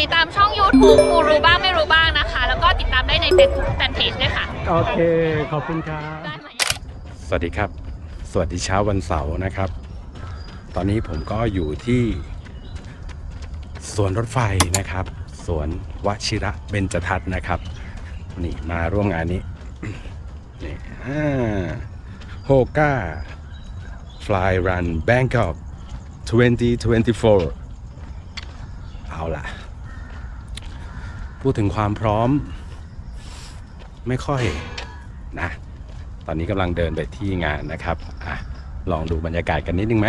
ติดตามช่อง YouTube กูรู้บ้างไม่รู้บ้างนะคะ แล้วก็ติดตามได้ใน Facebook Fanpage ด้วยค่ะ โอเค ขอบคุณครับ ได้ไหม สวัสดีครับ สวัสดีเช้าวันเสาร์นะครับ ตอนนี้ผมก็อยู่ที่สวนรถไฟนะครับ สวนวชิระเบญจทัศน์นะครับ นี่มาร่วมงานนี้ นี่โฮก้า Fly Run Bangkok 2024 เอาล่ะ พูดถึงความพร้อม ไม่ค่อยนะ ตอนนี้กำลังเดินไปที่งานนะครับอะลองดูบรรยากาศกันนิดนึงไหม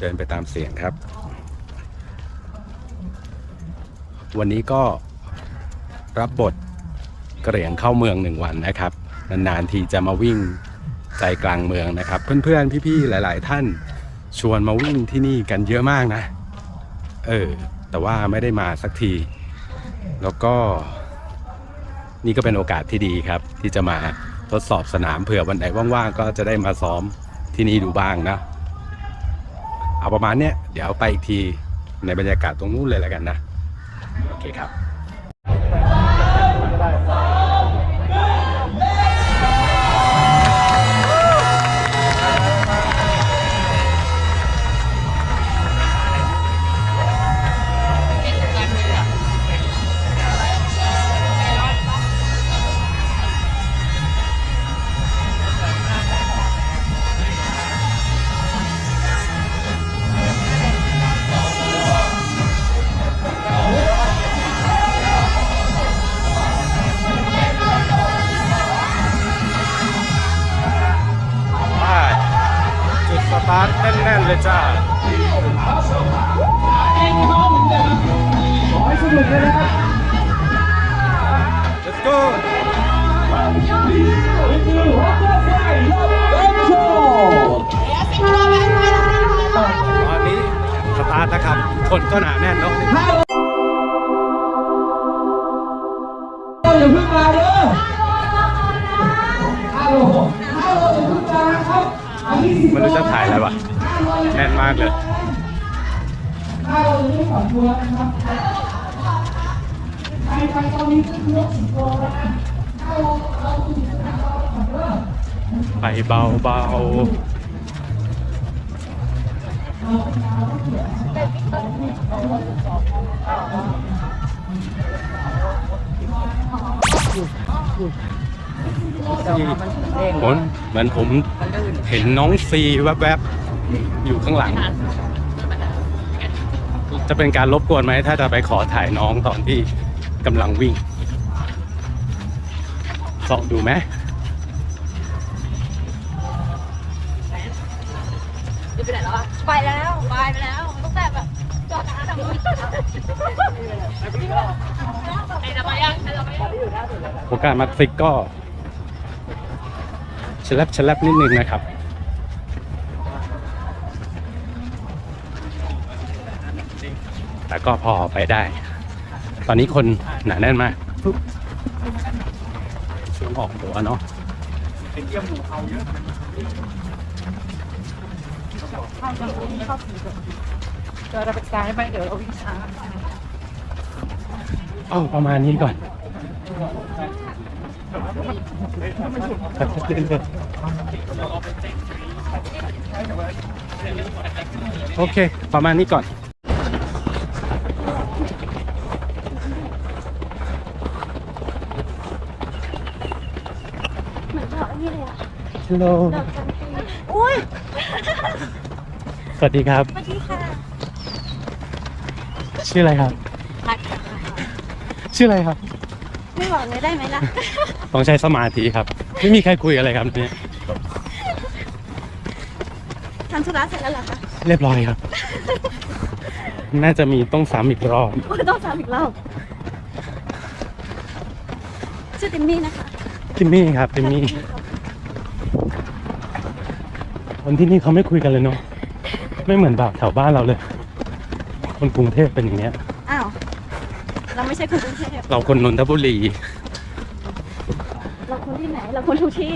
เดินไปตามเสียงครับ วันนี้ก็รับบท กระเหรียงเข้าเมืองหนึ่งวันนะครับ นานๆทีจะมาวิ่งใจกลางเมืองนะครับ เพื่อนๆพี่ๆหลาย ๆ ท่านชวนมาวิ่งที่นี่กันเยอะมากนะ เออ แต่ว่าไม่ได้มาสักที แล้วก็ นี่ก็เป็นโอกาสที่ดีครับ ที่จะมาทดสอบสนามเผื่อวันไหนว่างๆก็จะได้มาซ้อมที่นี่ดูบ้างนะ เอาประมาณเนี้ยเดี๋ยวไปอีกทีในบรรยากาศตรงนู้นเลยแล้วกันนะ โอเคครับ สตาร์ทนะครับคนก็หนาแน่นเนาะอย่าเพิ่งมาเด้อฮัลโหลฮัลโหลอย่าเพิ่งมาครับอันนี้สิบไม่รู้จะถ่ายอะไรวะแน่นมากเลยฮัลโหลยังไม่ขอตัวนะครับไปไปตอนนี้ก็คือรถสิบโลแล้วนะฮัลโหลเราถึงสนามเราขอเด้อไปเบาเบา ผมเหมือนผมเห็นน้องซีแวบๆ อยู่ข้างหลัง จะเป็นการรบกวนไหม ถ้าจะไปขอถ่ายน้องตอนที่กำลังวิ่งสอบดูไหม ดนะทำไมไอ้ทำไมยังไอ้ทำไมยังโอกาสมาซิกก็ฉลับฉลับนิดนึงนะครับ แต่ก็พอไปได้ ตอนนี้คนหนาแน่นมากช่วงออกตัวเนาะเดี๋ยวเราไปซ้ายไปเดี๋ยวเราวิ่งช้าเอาประมาณนี้ก่อนโอเค ประมาณนี้ก่อน ฮัลโหล อุ้ย สวัสดีครับ สวัสดีค่ะ ชื่ออะไรครับ พัดชื่ออะไรครับไม่บอกเลยได้ไหมล่ะ ต้องใช้สมาธิครับ ไม่มีใครคุยอะไรครับเนี่ยทำธุระเสร็จแล้วเหรอคะเรียบร้อยครับ น่าจะมีต้องซ้ำอีกรอบโอ้ยต้องทำอีกรอบชื่อติมมี่นะคะจิมมี่ครับจิมมี่คนที่นี่เขาไม่คุยกันเลยเนาะไม่เหมือนแบบแถวบ้านเราเลย คนกรุงเทพเป็นอย่างเนี้ย อ้าว เราไม่ใช่คนกรุงเทพเราคนนนทบุรี เราคนที่ไหน เราคนทุกที่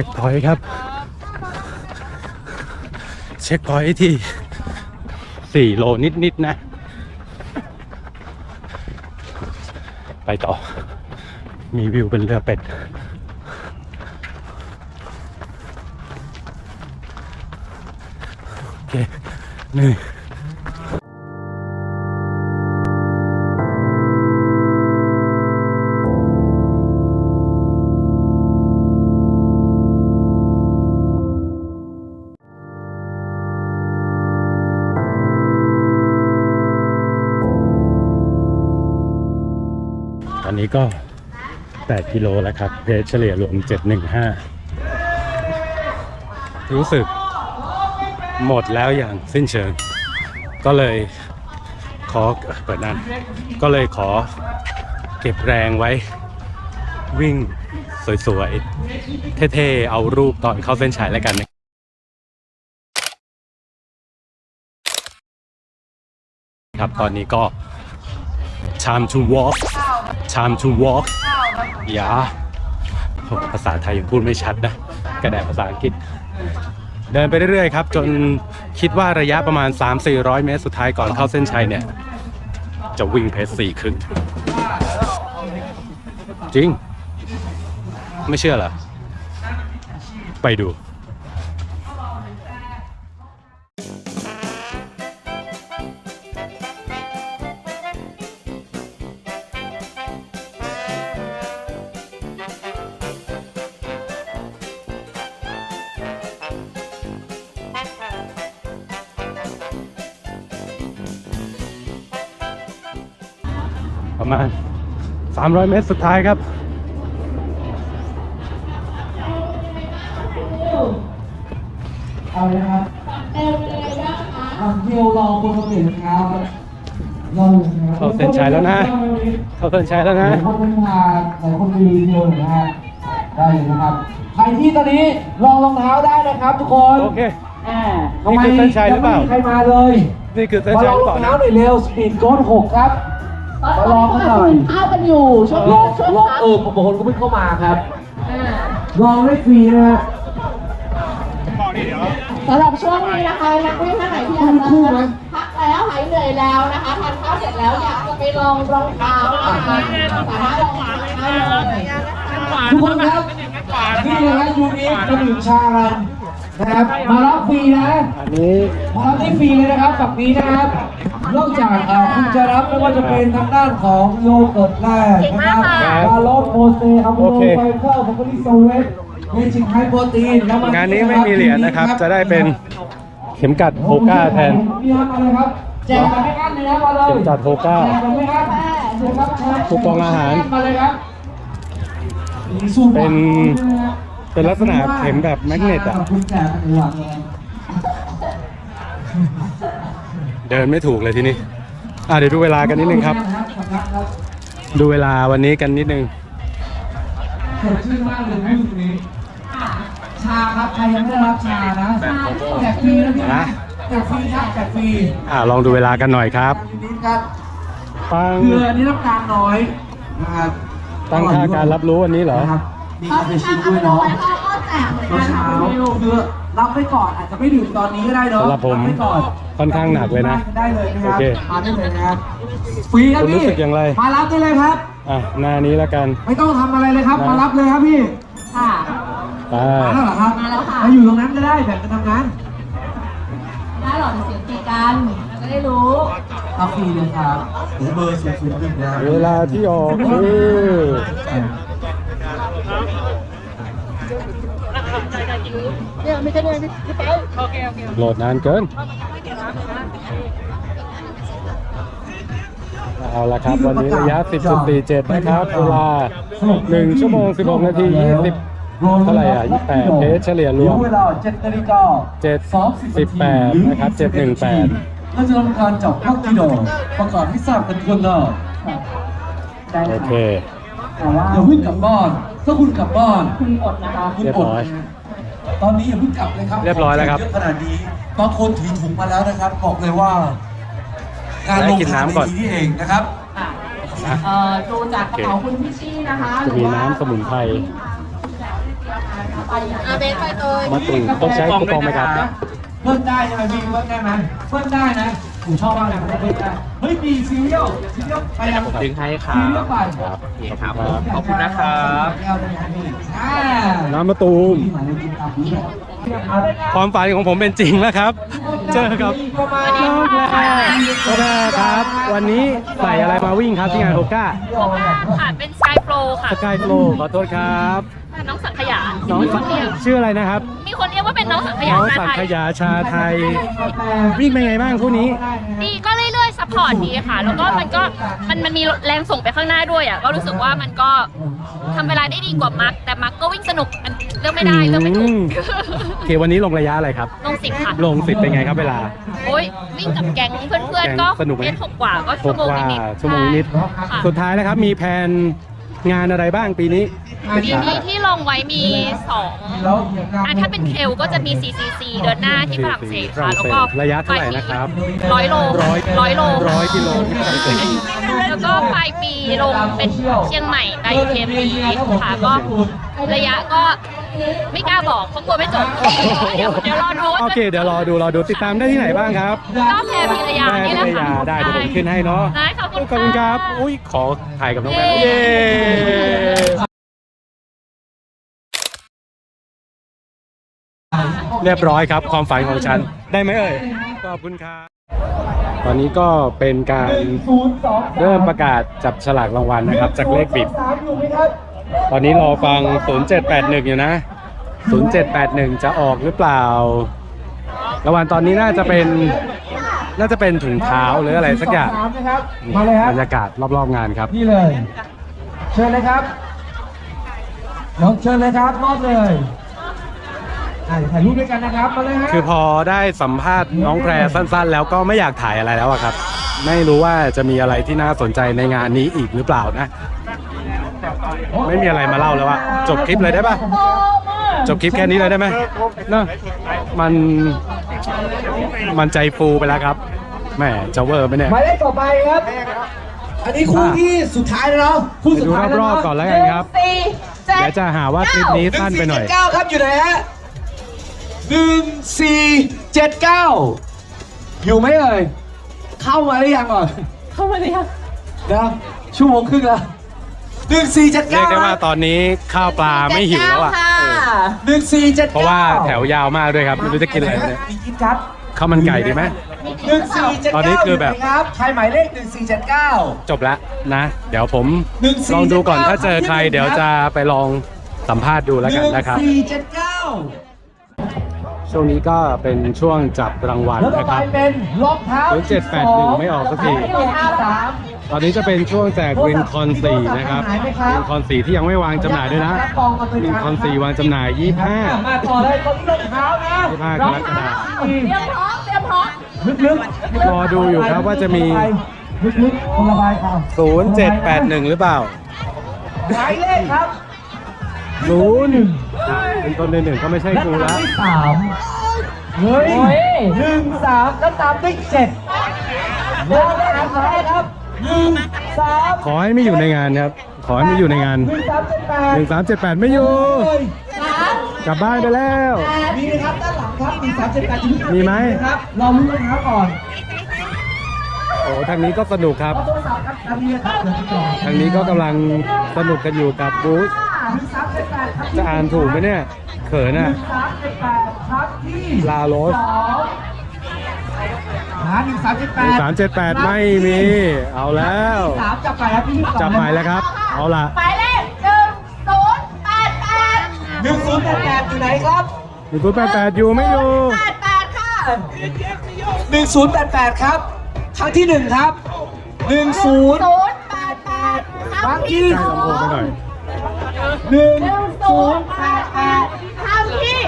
ช็คพอยต์ครับ เช็คพอยต์ที่ 4 โลนิดๆนะไปต่อ มีวิวเป็นเรือเป็ดโอเคหนี่อ อนนี้ก็ 8 กิโลแล้วครับ เพจเฉลี่ยรวม 715 รู้สึกหมดแล้วอย่างสิ้นเชิง ก็เลยขอเปิดนั่นก็เลยขอเก็บแรงไว้ วิ่งสวยๆ เท่ๆ เอารูปตอนเข้าเส้นชัยแล้วกันนะครับตอนนี้ก็ time to walk time to walk อย่าภาษาไทยยังพูดไม่ชัดนะ กระแดภาษาอังกฤษ เดินไปเรื่อยๆครับ จนคิดว่าระยะประมาณ 3-400 เมตรสุดท้ายก่อนเข้าเส้นชัยเนี่ย จะวิ่งเพจสี่ครึ่งจริง ไม่เชื่อเหรอ ไปดู ประมาณ 300 เมตรสุดท้ายครับ เอาเลยนะครับอะเที่ยวรอคนมาเปลี่ยนนะครับรออยู่นะครับเข้าเส้นชัยแล้วนะ เข้าเส้นชัยแล้วหนะ ลายคนเป็นพาหลายคนมีรีวิวหน่อยนะฮะได้เลยนะครับใครที่ตอนนี้ลองรองเท้าได้นะครับทุกคนโอเค อ่านี่คือเส้นชัยหรือเปล่างไม่มีใครมาเลยนี่คือเส้นมาชัลยองหรือรเปองล่าเท้านะหน่อยเร็วสปีดโค้ดหกครับ มาลองกันหน่อยเข้ากันอยู่ช่วงลองช่วงลองพักเออบางคนก็ไม่เข้ามาครับ อ่า ลองได้ฟรีนะฮะสำหรับช่วงนี้นะคะนักวิ่งท่านไหนที่อยากจะพักแล้วหายเหนื่อยแล้วนะคะทานข้าวเสร็จแล้วอยากจะไปลองรองเท้านะคะสามารถลองรองเท้าเลยทุกคนครับนี่เลยครับยูนิคกระดิ่งชาลัน นะครับ มารับฟรีนะอันนี้มารับได้ฟรีเลยนะครับฝั่งนี้นะครับ นอกจากเอ่อคุณจะรับไม่ว่าจะเป็นทางด้านของโยเกิร์ตแร่นะครับบาโลโปเซอะโมโลไฟเบอร์ฟอร์ลิโซเวสเมจิกไฮโปรตีนแล้วงานนี้ไม่มีเหรียญนะครับ จะได้เป็นเข็มกัดโฮก้าแทนนี่ครับมาเลยครับแจกกันไม่อั้นเลยนะมาเลยเข็มกัดโฮก้า แจกกันไม่อั้นเชิญครับเชิญคูปองอาหาร มาเลยครับเป็น เป็นลักษณะเข็มแบบแมกเนตอะคุณแจกกันดีกว่าเลยเดินไม่ถูกเลยทีนี้ อะเดี๋ยวดูเวลากันนิดนึงครับ ดูเวลาวันนี้กันนิดนึงสดชื่นมากเลยพี่ตรงนี้ชาครับใครยังไม่ได้รับชานะแจกฟรีนะพี่นะแจกฟรีครับแจกฟรีอะลองดูเวลากันหน่อยครับยินดีครับตั้งคืออันนี้น้ำตาลน้อยนะครับตั้งค่าการรับรู้วันนี้เหรอนะครับ มีเขาคาเฟจะชินทำด้วยเอาเนาะไว้เขาก็แจกเหมือนตอนกันเช้าคือรับไปก่อนอาจจะไม่ดื่มตอนนี้ก็ได้เนาะสำหรับผมบไปก่อนค่อนข้างหนักเลยนะได้เลยนะครัโอบเคมาได้เลยนะครับฟรีครับคุณรู้พี่สึกอย่างไร มารับได้เลยครับ อะหน้านี้แล้วกัน ไม่ต้องทำอะไรเลยครับนะมารับเลยครับพี่ ค่ะ ไป มาแล้วเหรอครับมาแล้วค่ะมาอยู่ตรงนั้นก็ได้แบ่งกันทำงานได้หรอเสียงตีกันจะได้รู้ เอาฟรีเลยครับ เบอร์ศูนย์ศูนย์หนึ่งนะเวลาที่ออกคือ โหลดนานเกิน เอาละครับ วันนี้ระยะ 10.47 นะครับเวลา1ชั่วโมง 16 นาที 20เท่าไหร่อะ28เพจเฉลี่ยรวมเวลา7นาฬิกา7 18นะครับ718เราจะทำการจับพักกิโลประกาศให้ทราบกันทั่วหน้าโอเคอย่าเพิ่งกลับบ้าน ถ้าคุณกลับบ้านคุณอดนะคะคุณเรียบอดร้อยตอนนี้อย่าเพิ่งกลับเลยครับเรียบร้อยแล้วครับ เยอะขนาดนี้บางคนถือถุงมาแล้วนะครับ บอกเลยว่าการลงกินทุนน้ำก่อนในที่นี่เองนะครับค่ะเอ่อดูจากกระเป๋าคุณพิชชี่นะคะจะมีน้ำสมุนไพร อาเบนไปเลย มะตูมต้องใช้คูปองไหมครับ เพิ่มได้ใช่ไหมพี่เพิ่มได้ไหมเพิ่มได้นะ ผมชอบมากเลยเพิ่มได้เฮ้ยมีซีเรียลซีเรียลไปยังดึงให้ครัซีเรียลบไปครับครับผมขอบคุณนะครับอ่าน้ำมะตูมที่หมายเลขที่ตามนี้เนี่ยความฝันของผมเป็นจริงแล้วครับ เจอกับน้องแพรน้องแพรครับ วันนี้ใส่อะไรมาวิ่งครับที่งานโฮก้าค่ะเป็นสกายโปรค่ะสกายโฟลขอโทษครับน้องสังขยา น้องมีคนเรียกชื่ออะไรนะครับ มีคนเรียกว่าเป็นน้องสังขยาน้องชาสังไทขย ยาชาไทย วิ่งเป็นไงบ้างคู่นี้ ดีก็เรื่อยๆซัพพอร์ตดีค่ะ แล้วก็มันก็มันมันมีแรงส่งไปข้างหน้าด้วยอะ ก็รู้สึกว่ามันก็ทำเวลาได้ดีกว่ามาร์กแต่มาร์กก็วิ่งสนุกอันเลือกไม่ได้เลือกไม่ถูอืกม โอเควันนี้ลงระยะอะไรครับ ลงสิบค่ะ ลงสิบเป็นไงครับเวลา โอ้ยวิ่งกับแก๊งเพื่อนๆ ก็แก๊งสนุกไหม เล่นหกกว่าก็หชั่วกโมงว่านิดๆชั่วโมงนิดค่ะ สุดท้ายนะครับมีแผนงานอะไรบ้างปีนี้ ปีนี้ที่ลงไว้มีสองอะถ้าเป็นเคลก็จะมี CCC เดือนหน้าที่ฝรั่งเศสค่ะ แล้วก็ระยะเท่าไหร่นะครับร้อยโลร้อยร้อยโลร้อยกิโลที่ฝรั่งเศสแล้วก็ปลายปีลงเป็นเชียงใหม่ไดเคมีค่ะก็ระยะก็ไม่กล้าบอกเพราะกลัวไม่จบเดี๋ยวเดี๋ยวรอดูว่าโอเคเดี๋ยวรอดูรอดูติดตามได้ที่ไหนบ้างครับก็แพรพิรยาแม่นี่พิแหละรค่ะยาได้เดี๋ยวผมขึ้นให้เนาะได้ขอบคุณขอบคุณครับ อุ้ยขอถ่ายกับน้องแม่เย้ เย้เรียบร้อยครับ ความฝันของฉันได้ไหมเอ่ยขอบคุณครับตอนนี้ก็เป็นการเริ่มประกาศจับฉลากรางวัลนะครับ จากเลขบิด ตอนนี้รอฟัง 0781 อยู่นะ 0781 จะออกหรือเปล่ารางวัลตอนนี้น่าจะเป็นน่าจะเป็นถุงเท้าหรืออะไรสักอย่างมาเลยครับบรรยากาศรอบๆงานครับ นี่เลย เชิญเลยครับน้องเชิญเลยครับมอบเลย อะเดี๋ยวถ่ายรูปด้วยกันนะครับมาเลยฮะคือพอได้สัมภาษณ์น้องแพรสั้นๆ แล้วก็ไม่อยากถ่ายอะไรแล้วอะครับ ไม่รู้ว่าจะมีอะไรที่น่าสนใจในงานนี้อีกหรือเปล่านะ ไม่มีอะไรมาเล่าแล้วอะจบคลิปเลยได้ปะจบคลิปแค่นี้เลยได้ไหมเนอะมันมันใจฟูไปแล้วครับแหมจะเวอร์ไหมเนี่ยหมายเลขต่อไปครับ อันนี้คู่ที่สุดท้ายแล้วเนาะคู่ไปสุดดูท้ายแล้วรอบเนาะๆก่อนแล้วกันครับสี่เจ็เดี๋ยดวจะหาว่าคลิปนี้สั้นไปหน่อยงสี่เจ็ดเก้าครับอยู่ไหนฮะ หนึ่งสี่เจ็ดเก้าอยู่ไหมเอ่ย เข้ามาหรือยังก่อนเข้ามาเลยค่ะนะชั่วโมงครึ่งแล้วหนึ่งสี่เจ็ดเรียเก้ากได้ว่าตอนนี้ข้าวปลาไม่หิวแล้วอะหนึ่งสี่เจ็ดเพราะว่าแถวยาวมากด้วยครับ ไม่รู้จะกินอะไรเนี่ยมีกินจัดข้าวมันไก่ดีไหมหนึ่งสี่เจ็ดตอนนี้คือแบบครับใครหมายเลขหนึ่งสี่เจ็ดเก้าจบแล้วนะ เดี๋ยวผม14ลองดูก่อนถ้าเจอใครครับเดี๋ยวจะไปลองสัมภาษณ์ดูแล้วกันนะครับหงสี่เจ็ดเก้า ช่วงนี้ก็เป็นช่วงจับรางวัลแล้วต่อนะไปครับ เป็นรองเท้าศูนย์เจ็ดแปดหนึ่งไม่ออกสักที รองเท้าสาม ตอนนี้จะเป็นช่วงแจกวินคอนสีนะครับวินคอนสีที่ยังไม่วางจำหน่ายด้วยนะวินคอนสีวางจำหน่าย25มาต่อเลยคนที่รองเท้านะ25กรกฎาคม เตรียมพร้อมเตรียมพร้อมลึกรอดูอยู่ครับว่าจะมี ลึกๆคนละใบครับ0781 หรือเปล่า หมายเลขครับ ศูนย์อะเป็นต้นหนึ่งก็ไม่ใช่กูและละตามด้วยสามเฮ้ยหนึ่งสามแล้วตามด้วยเจ็ดแล้วเลขสุดท้ายครับหนึ่งสามขอให้ไม่อยู่ในงานครับ ขอให้ไม่อยู่ในงานหนึ่งสามเจ็ดแปด1378ไม่อยู่เฮ้ยกลับบ้านไปแล้ว มีไหมครับด้านหลังครับหนึ่งสามเจ็ดแปดมีไหมครับลองลุ้นรองเท้าก่อนโอ้ทางนี้ก็สนุกครับเอาโทรศัพท์ครับทางนี้ครับเดี๋ยวก่อนทางนี้ก็กำลังสนุกกันอยู่กับบูธหนึ่งสามเจ็ดแปดครับจะอ่านถูกไหมเนี่ย เขินหนึ่อะงสามเจ็ดแปดครับที่ลาโรสสองหาหนึ่งสามเจ็ดแปด378ไม่มี เอาแล้วสามจับไปครับพี่จับหมายแล้วครับ เอาล่ะหมายเลขหนึ่งศูนย์แปดแปดหนึ่งศูนย์แปดแปดอยู่ไหนครับมีคุณ88อยู่ไม่อยู่แปดแปดค่ะหนึ่งศูนย์แปดแปดครับ ครั้งที่หนึ่งครับหนึ่งศูนย์ศูนย์แปดแปดคครั้รั้งงที่ที่ใกล้ลำโพงไปหน่อยหนึ่ง หนึ่งศูนย์แปดแปดครั้งที่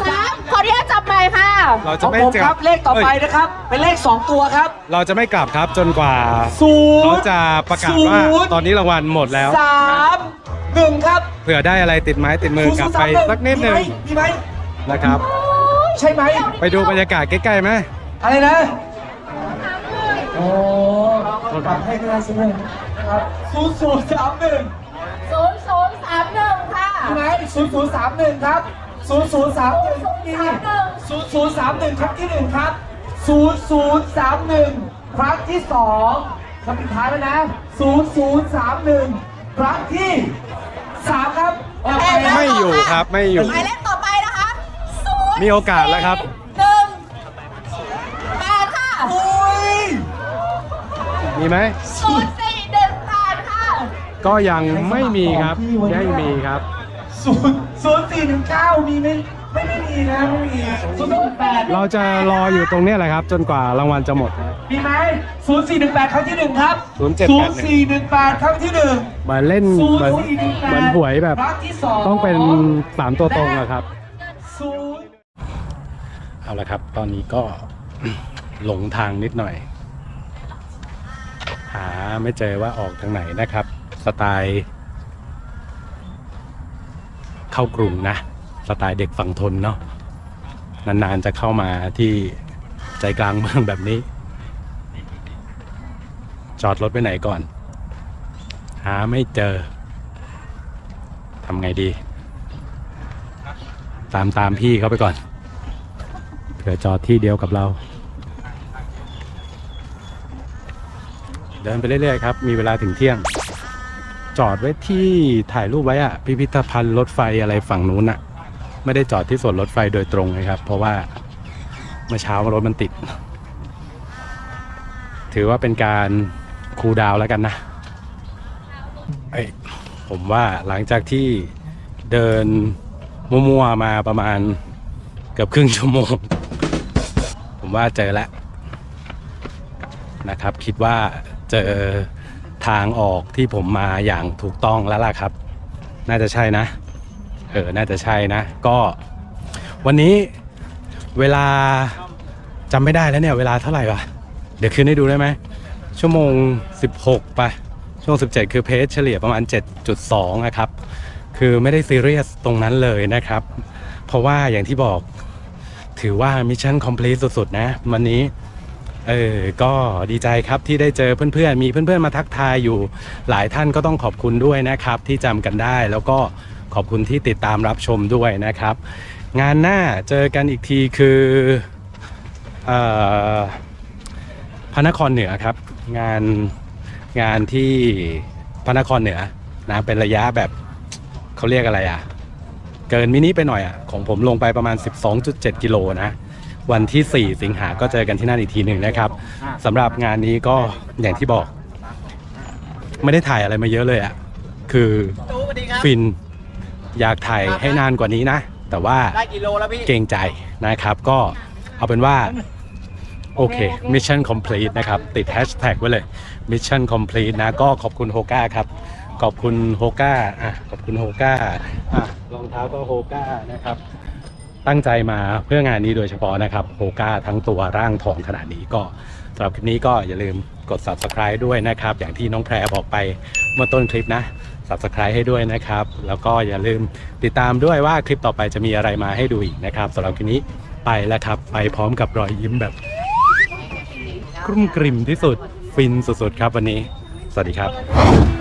สามขออนุญาตจับใหม่ค่ะ เราขจะองไม่ผมกคลัรับบเลขต่อไปนะครับ เป็นเลข2ตัวครับ เราจะไม่กลับครับจนกว่าศูเขานย์จะประกาศว่าศูนย์ ตอนนี้รางวัลหมดแล้ว สามหนึ่งครับเผื่อได้อะไรติดไม้ติดมือกลับไปสักนิดหนึ่งมีไหมนะครับ ใช่ไหมไปดูบรรยากาศใกล้ๆไหมอะไรนะโอ้กลับให้ก็ได้ใช่ไหมนะครับศูนย์ศูนย์สามหนึ่ง ศูนย์ศูนย์สามหนึ่งค่ะมีไหมศูนย์ศูนย์สามหนึ่งครับศูนย์ศูนย์สามหนึ่งมี0031ศูนย์ศูนย์สามหนึ่งครั้งที่หนึ่งครับศูนย์ศูนย์สามหนึ่งครั้งที่สองคำสุดท้ายแล้วนะศูนย์ศูนย์สามหนึ่งครั้งที่สามครับออกไปไม่อยู่ครับไม่อยู่หมายเลขต่อไปนะคะศูนย์มีโอกาสแล้วครับหนึ่งแปดค่ะอุ้ยมีไหมศูนย์สี่หนึ่งแปดค่ะ ก็ยังไม่มีครับยังไม่มีครับศูนย์ศูนย์สี่หนึ่งเก้ามีไหมไม่ไม่มีนะไม่มีศูนย์สี่หนึ่งแปดเราจะรออยู่ตรงเนี้ยแหละครับ จนกว่ารางวัลจะหมด มีไหมศูนย์สี่หนึ่งแปดครั้งที่หนึ่งครับ0781 ศูนย์สี่หนึ่งแปดครั้งที่หนึ่ง เหมือนเล่นศูนเหมือนย์สี่หนึ่งแปดเหมือนหวยแบบครั้งที่สองต้องเป็นสามตัวตรงอะครับ ศูนย์ เอาละครับ ตอนนี้ก็ หลงทางนิดหน่อย หาไม่เจอว่าออกทางไหนนะครับ สไตล์เข้ากรุงนะ สไตล์เด็กฝั่งทนเนาะนานๆจะเข้ามาที่ใจกลางเมืองแบบนี้ จอดรถไปไหนก่อน หาไม่เจอทำไงดี ตามตามพี่เขาไปก่อนเผื่อจอดที่เดียวกับเรา เดินไปเรื่อยๆครับ มีเวลาถึงเที่ยง จอดไว้ที่ถ่ายรูปไว้อะพิพิธภัณฑ์รถไฟอะไรฝั่งนู้นอะไม่ได้จอดที่สวนรถไฟโดยตรงเลยครับ เพราะว่าเมื่อเช้ารถมันติด ถือว่าเป็นการคูดาวแล้วกันนะเอ้ยผมว่าหลังจากที่เดินมั่วๆมาประมาณเกือบครึ่งชั่วโมง ผมว่าเจอแล้วนะครับ คิดว่าเจอ ทางออกที่ผมมาอย่างถูกต้องแล้วล่ะครับ น่าจะใช่นะ เออ น่าจะใช่นะ ก็วันนี้เวลาจำไม่ได้แล้วเนี่ย เวลาเท่าไหร่วะ เดี๋ยวคืนให้ดูได้ไหม ชั่วโมง 16 ไป ช่วง 17 คือเพจเฉลี่ยประมาณ 7.2นะครับ คือไม่ได้ซีเรียสตรงนั้นเลยนะครับ เพราะว่าอย่างที่บอกถือว่ามิชชั่นคอมพลีทสุดๆนะ วันนี้ เออ ก็ดีใจครับที่ได้เจอเพื่อนๆ มีเพื่อนๆ มาทักทายอยู่ หลายท่านก็ต้องขอบคุณด้วยนะครับ ที่จำกันได้ แล้วก็ขอบคุณที่ติดตามรับชมด้วยนะครับ งานหน้าเจอกันอีกทีคืออพระนครเหนือครับ งานงานที่พระนครเหนือนะเป็นระยะแบบเขาเรียกอะไรอะ เกินมินิไปหน่อยอะ ของผมลงไปประมาณ 12.7 กิโลนะ วันที่ 4 สิงหาก็เจอกันที่นั่นอีกทีหนึ่งนะครับสำหรับงานนี้ก็อย่างที่บอก ไม่ได้ถ่ายอะไรมาเยอะเลยอะคือฟินอยากถ่ายให้นานกว่านี้นะ แต่ว่าได้กิโลแล้วพี่เกรงใจนะครับ ก็เอาเป็นว่าโอเค Mission Complete นะครับ ติดแฮชแท็กไว้เลย Mission Complete นะ ก็ขอบคุณโฮก้าครับ ขอบคุณโฮก้าอะขอบคุณโฮก้าอะรองเท้าก็โฮก้านะครับ ตั้งใจมาเพื่องานนี้โดยเฉพาะนะครับโฮก้าทั้งตัวร่างทองขนาดนี้ก็สำหรับคลิปนี้ก็อย่าลืมกด subscribe ด้วยนะครับ อย่างที่น้องแพรบอกไปเมื่อต้นคลิปนะ subscribe ให้ด้วยนะครับ แล้วก็อย่าลืมติดตามด้วยว่าคลิปต่อไปจะมีอะไรมาให้ดูอีกนะครับสำหรับคลิปนี้ไปแล้วครับ ไปพร้อมกับรอยยิ้มแบบกรุ่มกริ่มที่สุดฟินสุดๆครับวันนี้ สวัสดีครับ